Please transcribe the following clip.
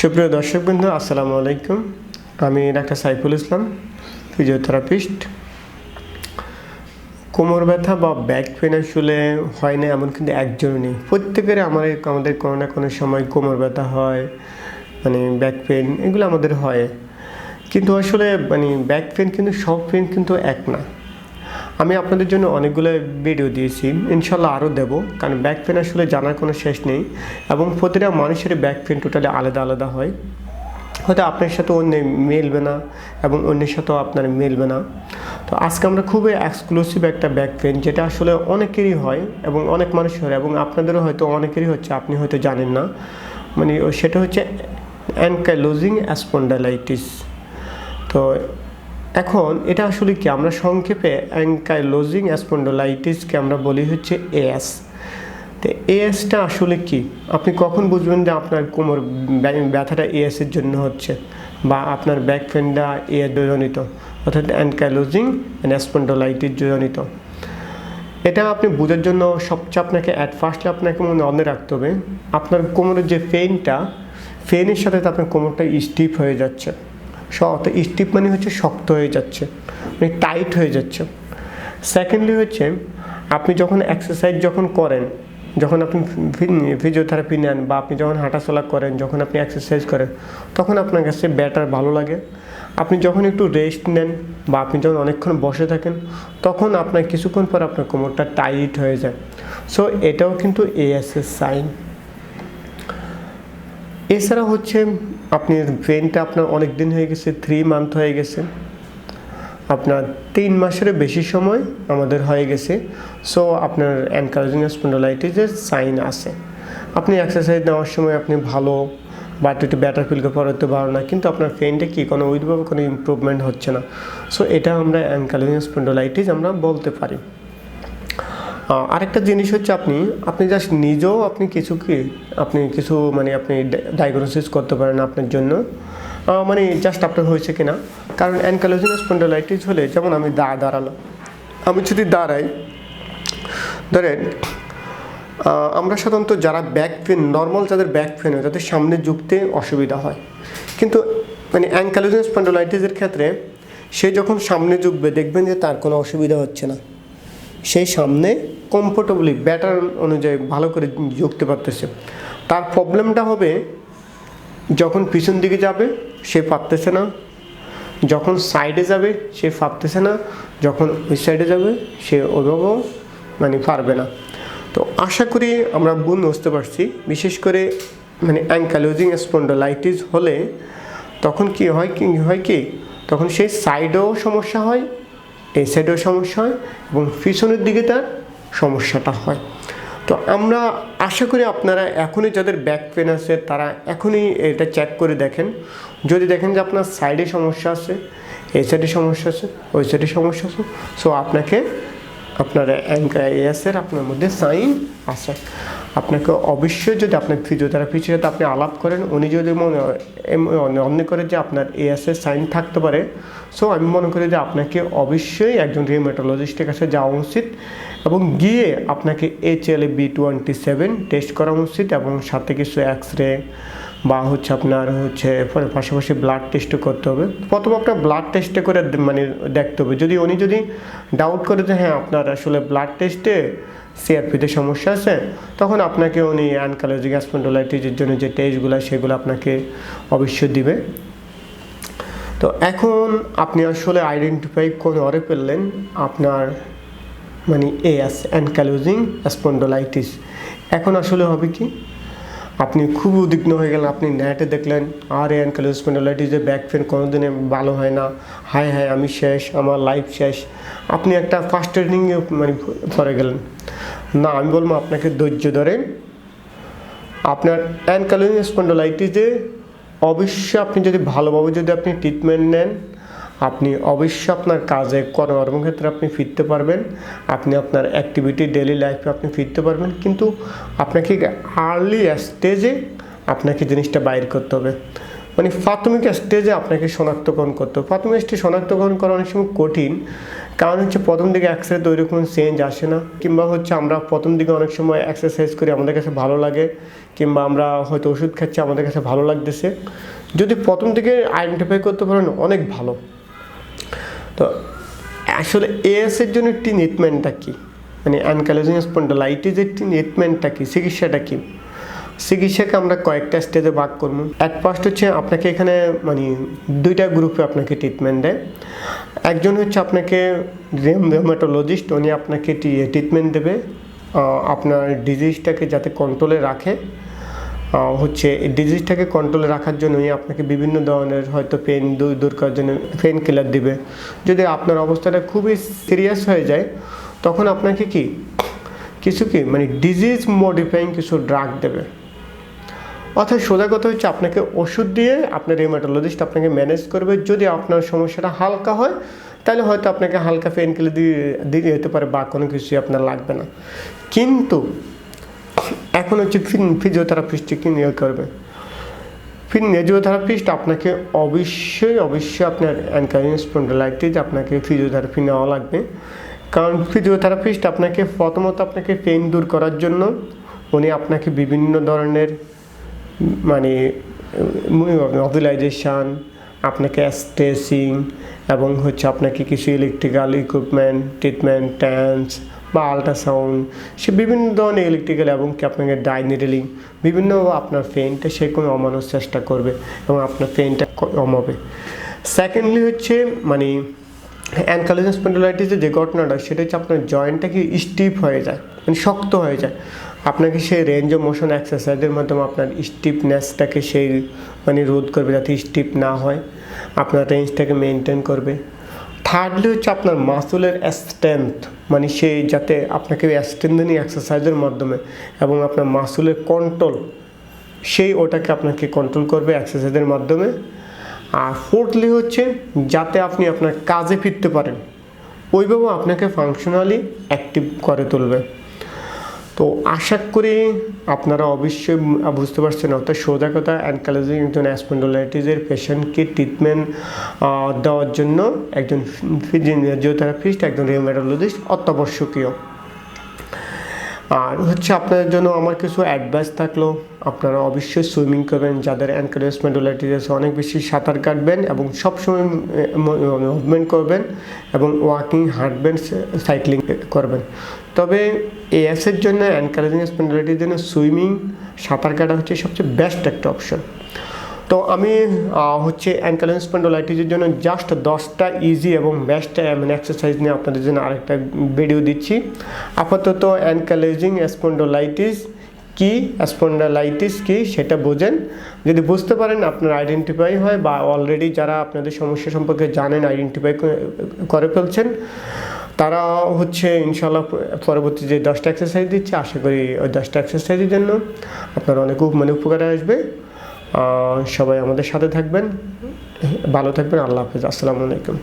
সুপ্রিয় দর্শক দর্শকবৃন্দ, আসসালামু আলাইকুম। আমি ডাক্তার সাইফুল ইসলাম, ফিজিওথেরাপিস্ট। কোমর ব্যথা বা ব্যাক পেন আসলে হয় না, এমন কিন্তু একজনও নেই। প্রত্যেকের আমার আমাদের কোনো না কোনো সময় কোমর ব্যথা হয় মানে ব্যাক পেন এগুলো আমাদের হয়। কিন্তু আসলে মানে ব্যাক পেন কিন্তু, সব পেন কিন্তু এক না। আমি আপনাদের জন্য অনেকগুলো ভিডিও দিয়েছি। ইনশাল্লাহ আরও দেবো, কারণ ব্যাক পেন আসলে জানার কোনো শেষ নেই এবং প্রতিটা মানুষের ব্যাক পেন টোটালি আলাদা আলাদা হয়। হয়তো আপনার সাথে অন্য মিলবে না এবং অন্যের সাথেও আপনার মিলবে না। তো আজকে আমরা খুবই এক্সক্লুসিভ একটা ব্যাক পেন যেটা আসলে অনেকেরই হয় এবং অনেক মানুষের হয় এবং আপনাদেরও হয়তো অনেকেরই হচ্ছে, আপনি হয়তো জানেন না। মানে সেটা হচ্ছে অ্যানকাইলোজিং অ্যাসপন্ডালাইটিস তো এখন এটা আসলে কি? আমরা সংক্ষেপে অ্যাঙ্কাইলোজিং অ্যাসপন্ডোলাইটিসকে আমরা বলি হচ্ছে এএস তো এএসটা আসলে কি? আপনি কখন বুঝবেন যে আপনার কোমর ব্যা- ব্যথাটা এএস এর জন্য হচ্ছে? বা আপনার ব্যাক পেনটা এ জনিত? অর্থাৎ অ্যানকাইলোজিং অ্যাসপন্ডোলাইটিস জনিত। এটা আপনি বোঝার জন্য সবচেয়ে আপনাকে অ্যাট ফার্স্টে আপনাকে মনে মনে রাখতে হবে, আপনার কোমরের যে ফেনটা ফেনের সাথে আপনার কোমরটা স্টিফ হয়ে যাচ্ছে। স্টিফ মানে হচ্ছে শক্ত হয়ে যাচ্ছে মানে টাইট হয়ে যাচ্ছে। সেকেন্ডলি হচ্ছে, আপনি যখন এক্সারসাইজ যখন করেন, যখন আপনি ফিজিওথেরাপি নেন বা আপনি যখন হাঁটাচলা করেন, যখন আপনি এক্সারসাইজ করেন, তখন আপনার কাছে ব্যাটার ভালো লাগে। আপনি যখন একটু রেস্ট নেন বা আপনি যখন অনেকক্ষণ বসে থাকেন, তখন আপনার কিছুক্ষণ পর আপনার কোমরটা টাইট হয়ে যায়। সো এটাও কিন্তু এএসএস সাইন এছাড়া হচ্ছে আপনি পেনটা আপনার অনেক দিন হয়ে গেছে থ্রি মান্থ হয়ে গেছে। আপনার তিন মাসের বেশি সময় আমাদের হয়ে গেছে। সো আপনার অ্যানকারজিং স্পন্ডোলাইটিসের সাইন আছে। আপনি এক্সারসাইজ নেওয়ার সময় আপনি ভালো বা একটু বেটার ফিল করতে পারো না, কিন্তু আপনার পেনটা কি কোনো ওইভাবে কোনো ইমপ্রুভমেন্ট হচ্ছে না। সো এটা আমরা অ্যানকারজিং স্পন্ডোলাইটিস আমরা বলতে পারি। আরেকটা জিনিস হচ্ছে আপনি আপনি জাস্ট নিজেও আপনি কিছু কি আপনি কিছু মানে আপনি ডায়াগনোসিস করতে পারেন আপনার জন্য। মানে জাস্ট আপনার হয়েছে কিনা। কারণ অ্যানকালোজিং স্পন্ডোলাইটিস হলে যেমন আমি দা দাঁড়াল আমি যদি দাঁড়াই, ধরেন আমরা সাধারণত যারা ব্যাক পেন নর্মাল যাদের ব্যাক পেন হয়, তাদের সামনে ঝুঁকতে অসুবিধা হয়। কিন্তু মানে অ্যানকালোজিং স্পন্ডোলাইটিসের ক্ষেত্রে সে যখন সামনে যুগবে দেখবেন যে তার কোনো অসুবিধা হচ্ছে না। সেই সামনে কমফোর্টেবলি ব্যাটার অনুযায়ী ভালো করে ঝুঁকতে পারতেছে। তার প্রবলেমটা হবে, যখন পিছন দিকে যাবে, সে পারতেছে না। যখন সাইডে যাবে, সে পারতেছে না। যখন ওই সাইডে যাবে, সে ওইভাবেও মানে পারবে না। তো আশা করি আমরা বুঝ বুঝতে পারছি। বিশেষ করে মানে অ্যাঙ্কালোজিং স্পন্ডোলাইটিস হলে তখন কি হয় কি হয় কি? তখন সেই সাইডেও সমস্যা হয় এই সাইডেও সমস্যা হয় এবং পিছনের দিকে তার সমস্যাটা হয়। তো আমরা আশা করি আপনারা এখনই যাদের ব্যাক পেন আছে, তারা এখনই এটা চেক করে দেখেন। যদি দেখেন যে আপনার সাইডে সমস্যা আছে, এই সাইডে সমস্যা আছে, ওই সাইডে সমস্যা আছে সো আপনাকে আপনার অ্যাঙ্কাইএসের আপনার মধ্যে সাইন আছে। আপনাকে অবশ্যই যদি আপনার ফিজিওথেরাপির সাথে আপনি আলাপ করেন, উনি যদি মনে মনে করে যে আপনার এএসের সাইন থাকতে পারে সো আমি মনে করি যে আপনাকে অবশ্যই একজন রিমেটোলজিস্টের কাছে যাওয়া উচিত এবং গিয়ে আপনাকে H L B twenty seven test করা উচিত এবং সাথে কিছু এক্স রে বা হচ্ছে আপনার হচ্ছে পাশাপাশি ব্লাড টেস্টও করতে হবে। প্রথম আপনার ব্লাড টেস্টে করে মানে দেখতে হবে। যদি উনি যদি ডাউট করে যে হ্যাঁ আপনার আসলে ব্লাড টেস্টে সিআরপিতে সমস্যা আছে, তখন আপনাকে উনি অ্যানকালোজিক অ্যাসপন্ডোলাইটিসের জন্য যে টেস্টগুলো সেগুলো আপনাকে অবশ্যই দিবে। তো এখন আপনি আসলে আইডেন্টিফাই করে অরে পেলেন আপনার মানে এএস অ্যানকালোজিং স্পন্ডোলাইটিস এখন আসলে হবে কি, আপনি খুব উদ্বিগ্ন হয়ে গেলেন, আপনি নেটে দেখলেন, আর অ্যানকালোজ স্পন্ডোলাইটিসের ব্যাক পেন কোনোদিনে ভালো হয় না হায় হায় আমি শেষ, আমার লাইফ শেষ। আপনি একটা ফার্স্ট ট্রেনিংয়ে মানে পরে গেলেন। না, আমি বলব আপনাকে ধৈর্য ধরেন আপনার অ্যানকালোজিং স্পন্ডোলাইটিসে অবশ্যই আপনি যদি ভালোভাবে যদি আপনি ট্রিটমেন্ট নেন, আপনি অবশ্যই আপনার কাজে কর্মক্ষেত্রে আপনি ফিরতে পারবেন। আপনি আপনার অ্যাক্টিভিটি ডেলি লাইফে আপনি ফিরতে পারবেন। কিন্তু আপনাকে আর্লি স্টেজে আপনাকে জিনিসটা বাইর করতে হবে। মানে প্রাথমিক স্টেজে আপনাকে শনাক্তকরণ করতে হবে। প্রাথমিক স্টেজ শনাক্তকরণ করা অনেক সময় কঠিন। কারণ হচ্ছে প্রথম দিকে এক্সরে তো ওইরকম চেঞ্জ আসে না। কিংবা হচ্ছে আমরা প্রথম দিকে অনেক সময় এক্সারসাইজ করি, আমাদের কাছে ভালো লাগে। কিংবা আমরা হয়তো ওষুধ খাচ্ছি, আমাদের কাছে ভালো লাগতেছে। যদি প্রথম দিকে আইডেন্টিফাই করতে পারেন, অনেক ভালো। তো আসলে এএস এর জন্য একটি ট্রিটমেন্টটা কী? মানে অ্যানকালোজিং স্পন্ডোলাইটিসের ট্রিটমেন্টটা কী? চিকিৎসাটা কী? চিকিৎসাকে আমরা কয়েকটা স্টেজে ভাগ করব। এক ফার্স্ট হচ্ছে আপনাকে এখানে মানে দুইটা গ্রুপে আপনাকে ট্রিটমেন্ট দেয়। একজন হচ্ছে আপনাকে রেমাটোলজিস্ট উনি আপনাকে ট্রিটমেন্ট দেবে। আপনার ডিজিজটাকে যাতে কন্ট্রোলে রাখে। হচ্ছে এই ডিজিজটাকে কন্ট্রোলে রাখার জন্যই আপনাকে বিভিন্ন ধরনের হয়তো পেন দূর করার জন্য পেন কিলার দিবে। যদি আপনার অবস্থাটা খুবই সিরিয়াস হয়ে যায়, তখন আপনাকে কি? কিছু কি? মানে ডিজিজ মডিফাইং কিছু ড্রাগ দেবে। অর্থাৎ সোজা কথা হচ্ছে আপনাকে ওষুধ দিয়ে আপনার রেমাটোলজিস্ট আপনাকে ম্যানেজ করবে। যদি আপনার সমস্যাটা হালকা হয়, তাহলে হয়তো আপনাকে হালকা পেন কিলার দিয়ে যেতে পারে বা কোনো কিছুই আপনার লাগবে না। কিন্তু এখন হচ্ছে ফিজিওথেরাপিস্ট কি নিয়োগ করবে? ফিজিওথেরাপিস্ট আপনাকে অবশ্যই অবশ্যই আপনার অ্যানকারিং স্পন্ডোলাইটিস আপনাকে ফিজিওথেরাপি নেওয়া লাগবে। কারণ ফিজিওথেরাপিস্ট আপনাকে প্রথমত আপনাকে পেন দূর করার জন্য, উনি আপনাকে বিভিন্ন ধরনের মানে মোবিলাইজেশান আপনাকে স্ট্রেসিং এবং হচ্ছে আপনাকে কিছু ইলেকট্রিক্যাল ইকুইপমেন্ট ট্রিটমেন্ট ট্যান্স বা আল্ট্রাসাউন্ড সে বিভিন্ন ধরনের ইলেকট্রিক্যাল এবং কি আপনাকে ডাইনিডেলিং বিভিন্ন আপনার পেনটা সে কোনো অমানোর চেষ্টা করবে এবং আপনার পেনটা কমাবে। সেকেন্ডলি হচ্ছে মানে অ্যানকালোজিং স্পন্ডোলাইটিসের যে ঘটনাটা, সেটা হচ্ছে আপনার জয়েন্টটা কি স্টিফ হয়ে যায় মানে শক্ত হয়ে যায়। আপনাকে সেই রেঞ্জ অফ মোশন এক্সারসাইজের মাধ্যমে আপনার স্টিফনেসটাকে সেই মানে রোধ করবে যাতে স্টিফ না হয়। আপনার রেঞ্জটাকে মেনটেন করবে। থার্ডলি হচ্ছে আপনার মাসুলের স্ট্রেংথ মানে সেই যাতে আপনাকে স্ট্রেন্থেনিং এক্সারসাইজের মাধ্যমে এবং আপনার মাসুলের কন্ট্রোল সেই ওটাকে আপনাকে কন্ট্রোল করবে এক্সারসাইজের মাধ্যমে। আর ফোর্থলি হচ্ছে যাতে আপনি আপনার কাজে ফিরতে পারেন, ওইভাবে আপনাকে ফাংশনালি অ্যাক্টিভ করে তুলবে। তো আশা করি আপনারা অবশ্যই বুঝতে পারছেন, অর্থাৎ সোজা কথা অ্যানকালোজিং একজন অ্যাসপেন্ডোলাইটিসের পেশেন্টকে ট্রিটমেন্ট দেওয়ার জন্য একজন ফিজিওথেরাপিস্ট, একজন রিউমেটোলজিস্ট অত্যাবশ্যকীয়। আর হচ্ছে আপনাদের জন্য আমার কিছু অ্যাডভাইস থাকল। আপনারা অবশ্যই সুইমিং করবেন যাদের অ্যানকারেজমেন্টুলাইটিস আছে, অনেক বেশি সাঁতার কাটবেন এবং সবসময় মুভমেন্ট করবেন এবং ওয়াকিং হাঁটবেন সাইক্লিং করবেন। তবে এএসের জন্য অ্যানকারেজিং স্পন্ডালাইটির জন্য সুইমিং সাঁতার কাটা হচ্ছে সবচেয়ে বেস্ট একটা অপশন তো আমি হচ্ছে অ্যানকালেন স্পন্ডোলাইটিসের জন্য জাস্ট দশটা ইজি এবং বেস্ট মানে এক্সারসাইজ নিয়ে আপনাদের জন্য আরেকটা ভিডিও দিচ্ছি। আপাতত অ্যানকালেজিং স্পন্ডোলাইটিস কি স্পন্ডালাইটিস কি সেটা বোঝেন। যদি বুঝতে পারেন, আপনার আইডেন্টিফাই হয় বা অলরেডি যারা আপনাদের সমস্যা সম্পর্কে জানেন আইডেন্টিফাই করে ফেলছেন, তারা হচ্ছে ইনশাল্লাহ পরবর্তী যে দশটা এক্সারসাইজ দিচ্ছে, আশা করি ওই দশটা এক্সারসাইজের জন্য আপনার অনেক মানে উপকারে আসবে। সবাই আমাদের সাথে থাকবেন। ভালো থাকবেন। আল্লাহ হাফিজ। আসসালামু আলাইকুম।